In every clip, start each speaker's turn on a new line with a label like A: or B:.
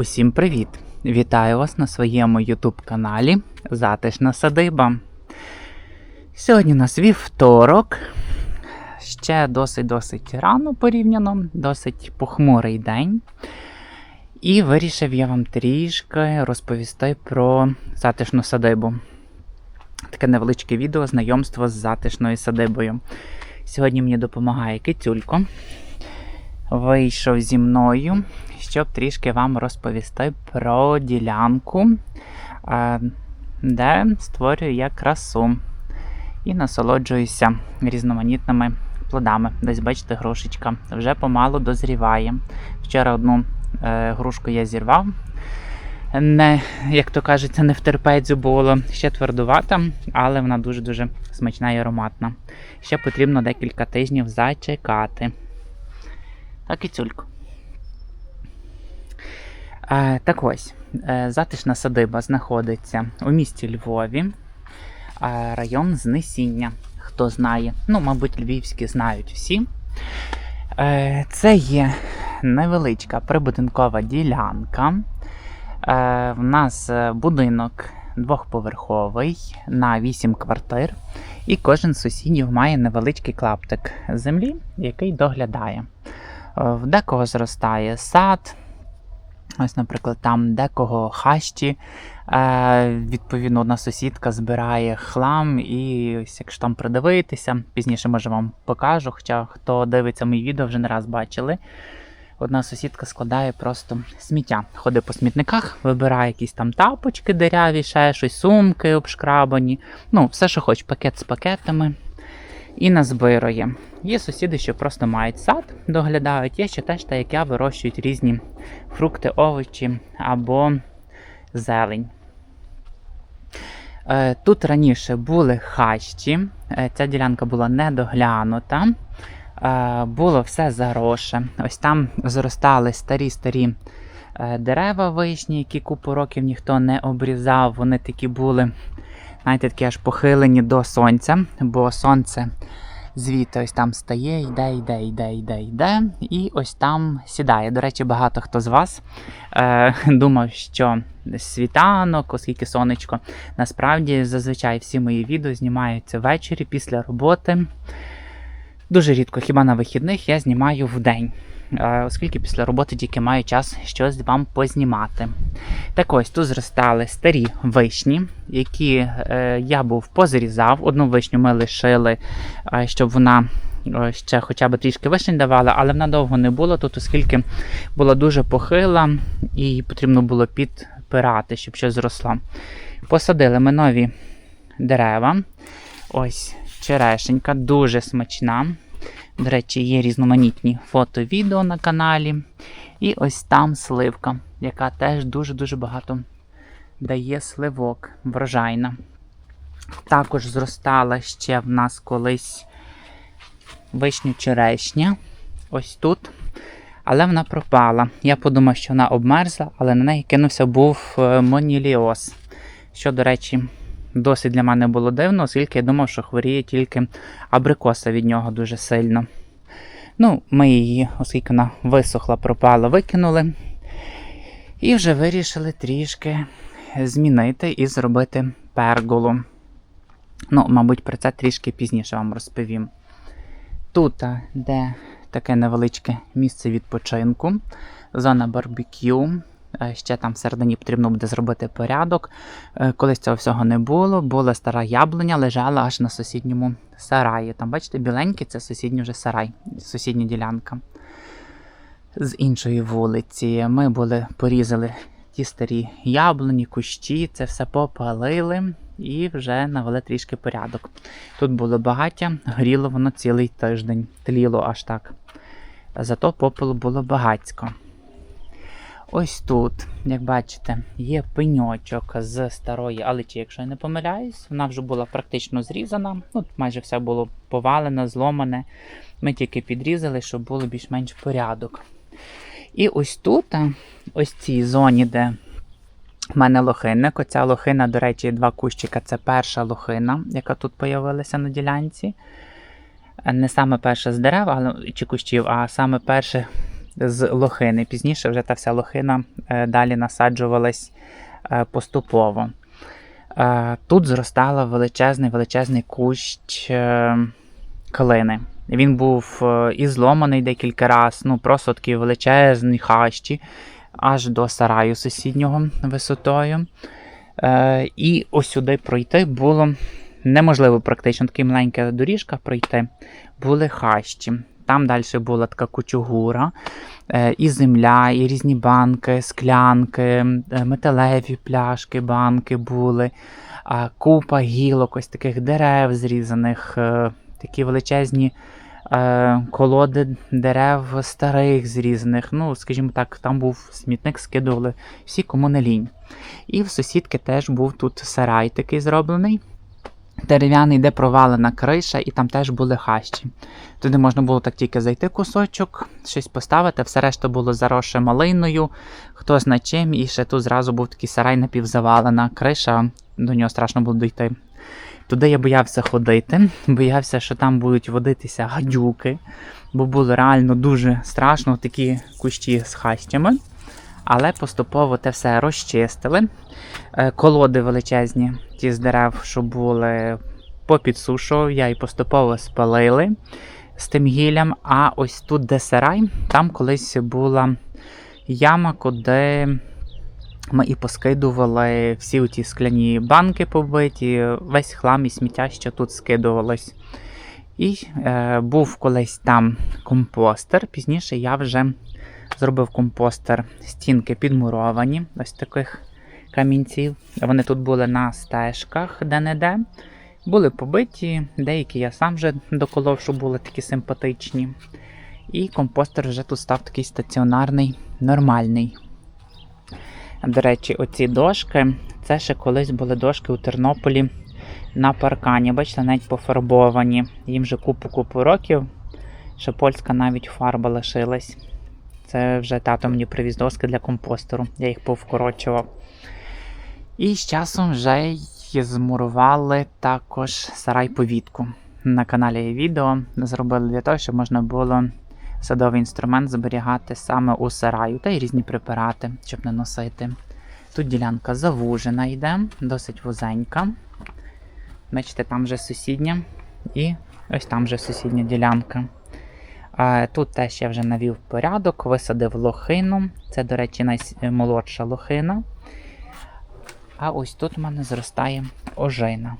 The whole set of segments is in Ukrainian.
A: Усім привіт! Вітаю вас на своєму YouTube каналі Затишна садиба. Сьогодні у нас вівторок. Ще досить-досить рано порівняно, досить похмурий день. І вирішив я вам трішки розповісти про затишну садибу. Таке невеличке відео знайомство з затишною садибою. Сьогодні мені допомагає Китюлько. Вийшов зі мною, щоб трішки вам розповісти про ділянку, е, де створюю я красу і насолоджуюся різноманітними плодами. Десь бачите, грушечка вже помалу дозріває. Вчора одну е, грушку я зірвав. Не, як то кажеться, не в терпецю було ще твердувата, але вона дуже-дуже смачна і ароматна. Ще потрібно декілька тижнів зачекати. Так і цюльку. Е, так ось, е, затишна садиба знаходиться у місті Львові, е, район Знесіння. Хто знає, ну, мабуть, львівські знають всі. Це є невеличка прибудинкова ділянка. В нас будинок двохповерховий на 8 квартир, і кожен з сусідів має невеличкий клаптик землі, який доглядає. Е, В декого зростає сад. Ось, наприклад, там декого хащі. Е, відповідно, одна сусідка збирає хлам, і ось якщо там придивитися, пізніше може вам покажу. Хоча хто дивиться мої відео, вже не раз бачили. Одна сусідка складає просто сміття. Ходить по смітниках, вибирає якісь там тапочки дереві, ще щось, сумки обшкрабані. Ну, все, що хоч, пакет з пакетами. І назбирує. Є сусіди, що просто мають сад, доглядають, є ще теж, так як я, вирощують різні фрукти, овочі або зелень. Е, Тут раніше були хащі, е, ця ділянка була недоглянута, е, було все заросше. Ось там зростали старі-старі дерева вишні, які купу років ніхто не обрізав. Вони такі були, знаєте, такі аж похилені до сонця, бо сонце звідти ось там стає, йде, йде, йде, йде, йде, і ось там сідає. До речі, багато хто з вас е, думав, що світанок, оскільки сонечко. Насправді, зазвичай всі мої відео знімаються ввечері після роботи. Дуже рідко, хіба на вихідних я знімаю вдень, оскільки після роботи тільки маю час щось вам познімати. Так ось тут зростали старі вишні, які е, я був позрізав. Одну вишню ми лишили, е, щоб вона е, ще хоча б трішки вишень давала, але вона довго не було тут, оскільки була дуже похила і потрібно було підпирати, щоб щось зросло. Посадили ми нові дерева. Ось черешенька, дуже смачна. До речі, є різноманітні фото-відео на каналі. І ось там сливка, яка теж дуже-дуже багато дає сливок, врожайна. Також зростала ще в нас колись вишню черешня. Ось тут. Але вона пропала. Я подумав, що вона обмерзла, але на неї кинувся був е, моніліоз. Що, до речі, досить для мене було дивно, оскільки я думав, що хворіє тільки абрикоса від нього дуже сильно. Ну, ми її, оскільки вона висохла, пропала, викинули. І вже вирішили трішки змінити і зробити перголу. Ну, мабуть, про це трішки пізніше вам розповім. Тут, де таке невеличке місце відпочинку, зона барбекю. Е, Ще там всередині потрібно буде зробити порядок. Е, Колись цього всього не було. Була стара яблуня, лежала аж на сусідньому сараї. Там, бачите, біленький це сусідній вже сарай, сусідня ділянка. З іншої вулиці ми були, порізали ті старі яблуні, кущі, це все попалили і вже навели трішки порядок. Тут було багаття, горіло воно цілий тиждень, тліло аж так. Зато попелу було багацько. Ось тут, як бачите, є пеньочок з старої аличі, якщо я не помиляюсь. Вона вже була практично зрізана. Ну, майже все було повалене, зломане. Ми тільки підрізали, щоб було більш-менш порядок. І ось тут, ось цій зоні, де в мене лохинник. Оця лохина, до речі, два кущика це перша лохина, яка тут появилася на ділянці. Не саме перша з дерев але, чи кущів, а саме перше з лохини. Пізніше вже та вся лохина е, далі насаджувалась е, поступово. Е, Тут зростала величезний величезний кущ калини. Він був і зломаний декілька разів, ну просто такі величезні хащі, аж до сараю сусіднього висотою. І ось сюди пройти було неможливо практично така маленька доріжка пройти. Були хащі. Там далі була така кучугура, е, і земля, і різні банки, склянки, е, металеві пляшки, банки були, купа гілок, ось таких дерев зрізаних, е, такі величезні колоди дерев старих зрізаних. Ну, скажімо так, там був смітник, скидували всі, кому не лінь. І в сусідки теж був тут сарай такий зроблений. Дерев'яний, де провалена криша, і там теж були хащі. Туди можна було так тільки зайти кусочок, щось поставити, все решта було заросше малиною, хто зна чим, і ще тут зразу був такий сарай напівзавалена криша, до нього страшно було дійти. Туди я боявся ходити, боявся, що там будуть водитися гадюки, бо було реально дуже страшно такі кущі з хащами. Але поступово те все розчистили. Е, Колоди величезні, ті з дерев, що були, попідсушував я і поступово спалили з тим гіллям. А ось тут, де сарай, там колись була яма, куди ми і поскидували всі ті скляні банки побиті, весь хлам і сміття, що тут скидувалось. І е, був колись там компостер. Пізніше я вже зробив компостер стінки підмуровані, ось таких камінців. Вони тут були на стежках де-не-де. Були побиті, деякі я сам вже доколов, щоб були такі симпатичні. І компостер вже тут став такий стаціонарний, нормальний. До речі, оці дошки, це ще колись були дошки у Тернополі на паркані. Бачите, навіть пофарбовані. Їм вже купу-купу років, що польська навіть фарба лишилась. Це вже тато мені привіз доски для компостеру, я їх повкорочував. І з часом вже змурували також сарай повітку. На каналі є відео зробили для того, щоб можна було садовий інструмент зберігати саме у сараю та й різні препарати, щоб не носити. Тут ділянка завужена йде, досить вузенька. Бачите, там вже сусідня, і ось там вже сусідня ділянка. Тут теж я вже навів порядок, висадив лохину. Це, до речі, наймолодша лохина. А ось тут в мене зростає ожина.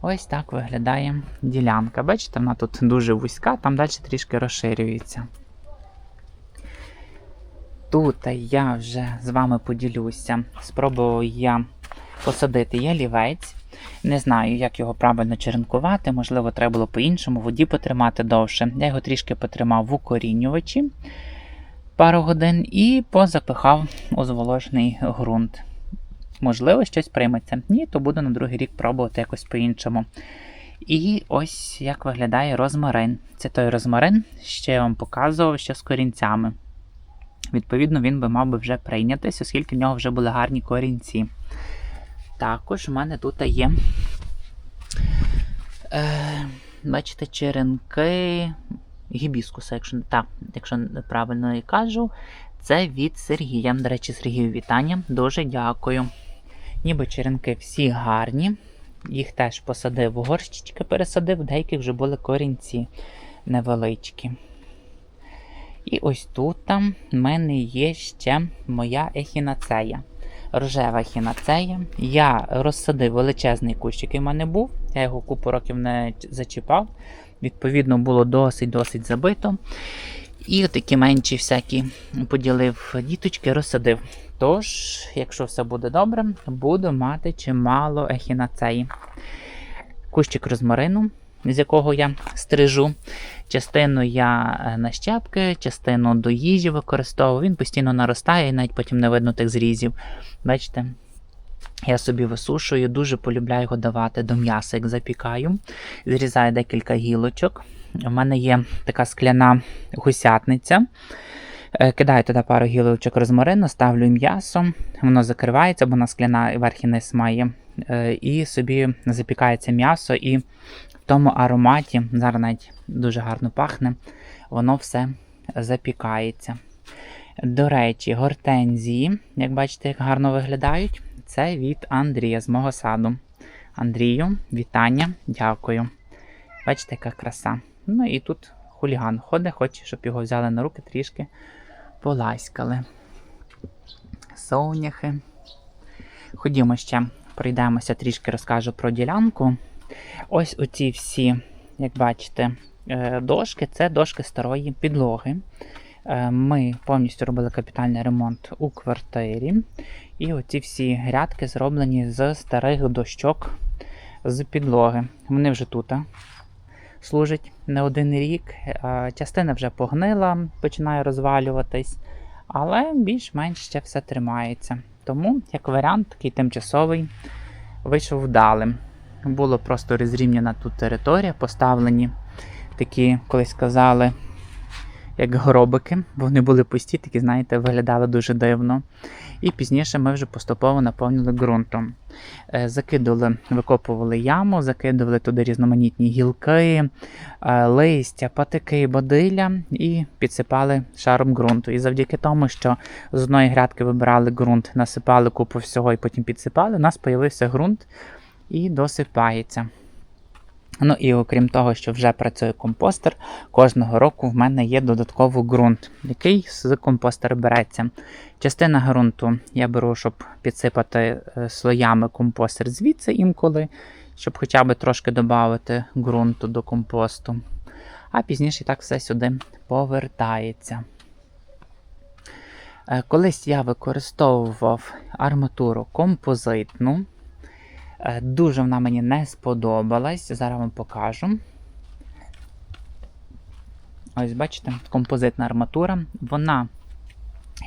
A: Ось так виглядає ділянка. Бачите, вона тут дуже вузька, там далі трішки розширюється. Тут я вже з вами поділюся. Спробував я посадити ялівець. Не знаю, як його правильно черенкувати, можливо, треба було по-іншому, воді потримати довше. Я його трішки потримав в укорінювачі пару годин і позапихав у зволожений ґрунт. Можливо, щось прийметься. Ні, то буду на другий рік пробувати якось по-іншому. І ось як виглядає розмарин. Це той розмарин, що я вам показував, що з корінцями. Відповідно, він би мав би вже прийнятись, оскільки в нього вже були гарні корінці. Також в мене тут є, е, бачите, черенки гібіскуса, якщо так, якщо правильно я кажу, це від Сергія. До речі, Сергію вітання. Дуже дякую. Ніби черенки всі гарні. Їх теж посадив горщички, пересадив, деякі вже були корінці невеличкі. І ось тут там в мене є ще моя ехінацея. Рожева ехінацея. Я розсадив величезний кущ, який в мене був. Я його купу років не зачіпав. Відповідно, було досить-досить забито. І такі менші всякі поділив діточки, розсадив. Тож, якщо все буде добре, буду мати чимало ехінацеї. Кущик розмарину, з якого я стрижу. Частину я е, на щепки, частину до їжі використовую. Він постійно наростає і навіть потім не видно тих зрізів. Бачите? Я собі висушую, дуже полюбляю його давати до м'яса, як запікаю. Зрізаю декілька гілочок. У мене є така скляна гусятниця. Е, Кидаю туди пару гілочок розмарину, ставлю м'ясо, воно закривається, бо вона скляна верх і низ має. Е, І собі запікається м'ясо, і тому ароматі, зараз навіть дуже гарно пахне, воно все запікається. До речі, гортензії, як бачите, як гарно виглядають, це від Андрія з мого саду. Андрію, вітання, дякую. Бачите, яка краса. Ну і тут хуліган ходить, хоче, щоб його взяли на руки трішки поласкали. Соняхи. Ходімо ще, пройдемося, трішки розкажу про ділянку. Ось оці всі, як бачите, е, дошки це дошки старої підлоги. Е, Ми повністю робили капітальний ремонт у квартирі. І оці всі грядки зроблені з старих дощок з підлоги. Вони вже тут служать не один рік. Е, Частина вже погнила, починає розвалюватись, але більш-менш ще все тримається. Тому, як варіант, такий тимчасовий вийшов вдалим. Було просто розрівняна тут територія, поставлені такі, колись казали, як гробики, бо вони були пусті, такі, знаєте, виглядали дуже дивно. І пізніше ми вже поступово наповнили ґрунтом. Е, Закидували, викопували яму, закидували туди різноманітні гілки, е, листя, патики, бодилля і підсипали шаром ґрунту. І завдяки тому, що з одної грядки вибирали ґрунт, насипали купу всього і потім підсипали, у нас з'явився ґрунт і досипається. Ну і окрім того, що вже працює компостер, кожного року в мене є додатковий ґрунт, який з компостера береться. Частина ґрунту я беру, щоб підсипати е, слоями компостер звідси інколи, щоб хоча б трошки додати ґрунту до компосту. А пізніше так все сюди повертається. Е, Колись я використовував арматуру композитну. Е, Дуже вона мені не сподобалась. Зараз вам покажу. Ось, бачите, композитна арматура. Вона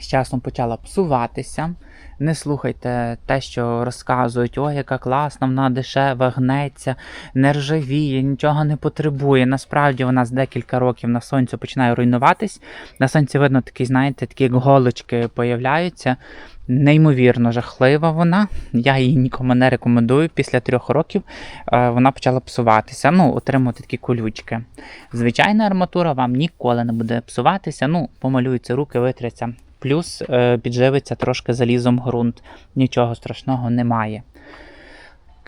A: з часом почала псуватися. Не слухайте те, що розказують, ой, яка класна, вона дешева, гнеться, не ржавіє, нічого не потребує. Насправді вона з декілька років на сонці починає руйнуватись. На сонці видно такі, знаєте, такі голочки появляються. Неймовірно жахлива вона. Я її нікому не рекомендую. Після трьох років е, вона почала псуватися. Ну, отримувати такі колючки. Звичайна арматура вам ніколи не буде псуватися. Ну, помалюються руки, витряться. Плюс е, підживиться трошки залізом ґрунт. Нічого страшного немає.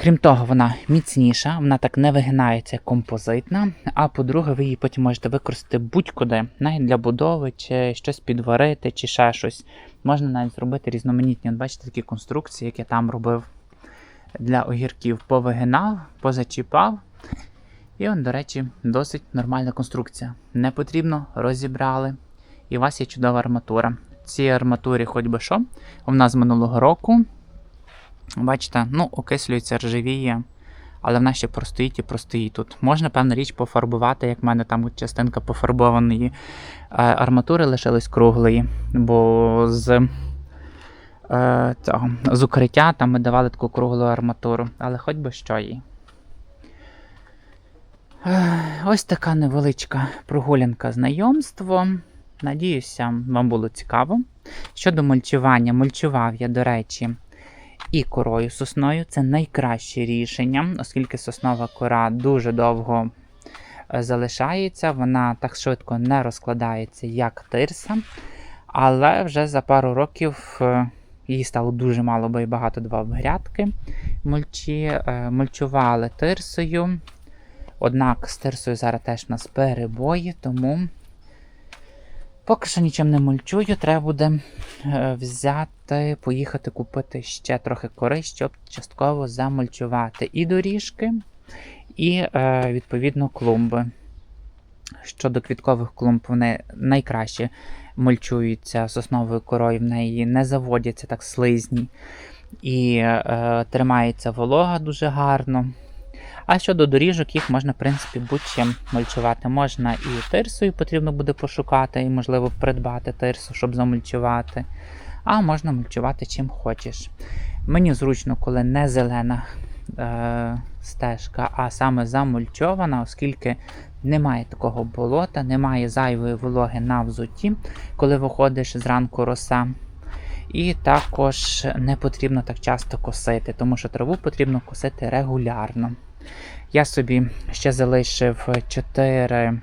A: Крім того, вона міцніша, вона так не вигинається, композитна. А по-друге, ви її потім можете використати будь-куди, навіть для будови, чи щось підварити, чи ще щось. Можна навіть зробити різноманітні. От бачите, такі конструкції, як я там робив для огірків. Повигинав, позачіпав. І он, до речі, досить нормальна конструкція. Не потрібно, розібрали. І у вас є чудова арматура. Цій арматурі, хоч би що, вона з минулого року. Бачите, ну, окислюється, ржавіє, але вона ще простоїть і простоїть тут. Можна, певна річ, пофарбувати, як в мене там частинка пофарбованої е, арматури лишилась круглої, бо з, е, цього, з укриття там ми давали таку круглу арматуру, але хоч би що їй. Ось така невеличка прогулянка знайомство. Надіюся, вам було цікаво. Щодо мульчування, мульчував я, до речі, і корою сосною. Це найкраще рішення, оскільки соснова кора дуже довго е, залишається, вона так швидко не розкладається, як тирса. Але вже за пару років е, її стало дуже мало, бо я багато давав грядки. Мульчі, е, мульчували тирсою. Однак з тирсою зараз теж нас перебої, тому поки що нічим не мульчую, треба буде е, взяти, поїхати купити ще трохи кори, щоб частково замульчувати і доріжки, і е, відповідно клумби. Щодо квіткових клумб, вони найкраще мульчуються сосновою корою, в неї не заводяться так слизні і е, тримається волога дуже гарно. А щодо доріжок, їх можна, в принципі, будь-чим мульчувати. Можна і тирсою потрібно буде пошукати, і, можливо, придбати тирсу, щоб замульчувати. А можна мульчувати чим хочеш. Мені зручно, коли не зелена е, стежка, а саме замульчована, оскільки немає такого болота, немає зайвої вологи на взутті, коли виходиш зранку роса. І також не потрібно так часто косити, тому що траву потрібно косити регулярно. Я собі ще залишив 4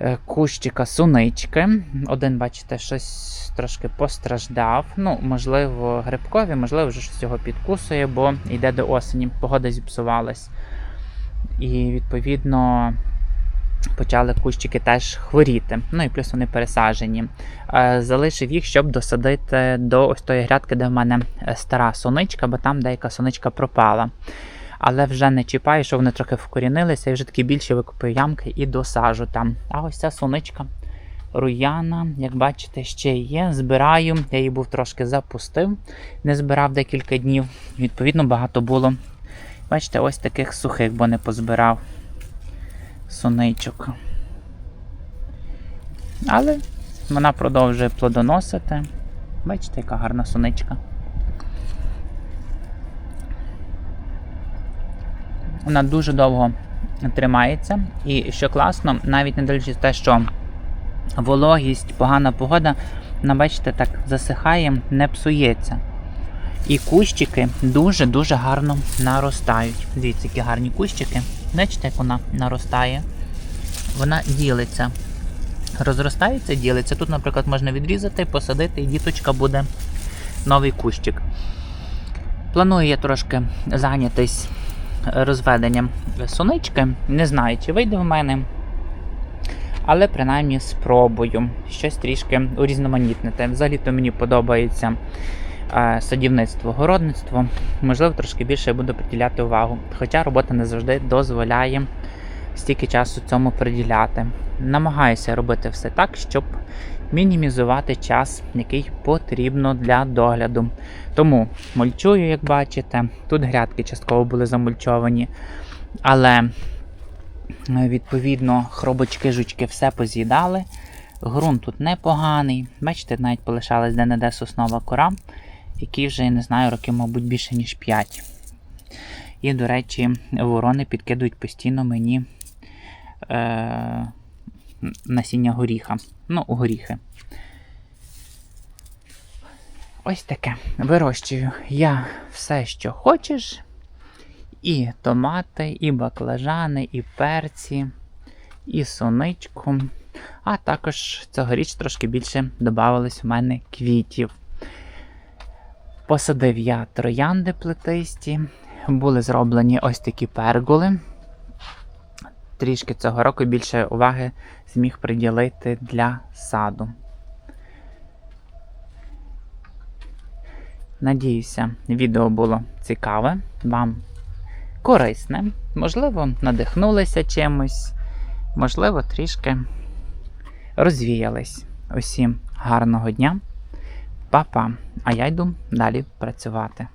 A: е, кущика сунички. Один, бачите, щось трошки постраждав. Ну, можливо, грибкові, можливо, вже щось його підкусує, бо йде до осені, погода зіпсувалась. І відповідно. Почали кущики теж хворіти. Ну і плюс вони пересаджені. Е, Залишив їх, щоб досадити до ось тої грядки, де в мене е, стара соничка, бо там деяка соничка пропала. Але вже не чіпаю, що вони трохи вкорінилися, і вже такі більші викопаю ямки і досажу там. А ось ця соничка руяна, як бачите, ще є. Збираю. Я її був трошки запустив, не збирав декілька днів. Відповідно, багато було. Бачите, ось таких сухих, бо не позбирав соничок. Але вона продовжує плодоносити. Бачите, яка гарна соничка. Вона дуже довго тримається. І що класно, навіть не дивлячись те, що вологість, погана погода, вона, бачите, так засихає, не псується. І кущики дуже-дуже гарно наростають. Дивіться, які гарні кущики. Бачите, як вона наростає. Вона ділиться. Розростається, ділиться. Тут, наприклад, можна відрізати, посадити, і діточка буде новий кущик. Планую я трошки зайнятись розведенням сонички. Не знаю, чи вийде в мене. Але принаймні спробую щось трішки урізноманітнити. Взагалі-то мені подобається е, садівництво, городництво. Можливо, трошки більше я буду приділяти увагу. Хоча робота не завжди дозволяє стільки часу цьому приділяти. Намагаюся робити все так, щоб мінімізувати час, який потрібно для догляду. Тому мульчую, як бачите. Тут грядки частково були замульчовані, але е, відповідно хробочки, жучки все поз'їдали. Ґрунт тут непоганий. Бачите, навіть полишалась де-не-де соснова кора, який вже, я не знаю, років, мабуть, більше, ніж 5. І, до речі, ворони підкидують постійно мені е, насіння горіха. Ну, горіхи. Ось таке. Вирощую я все, що хочеш. І томати, і баклажани, і перці, і соничку. А також цьогоріч трошки більше додавалось у мене квітів. Посадив я троянди плетисті. Були зроблені ось такі пергули. Трішки цього року більше уваги зміг приділити для саду. Надіюся, відео було цікаве, вам корисне. Можливо, надихнулися чимось, можливо, трішки розвіялись. Усім гарного дня, Па-па! А я йду далі працювати.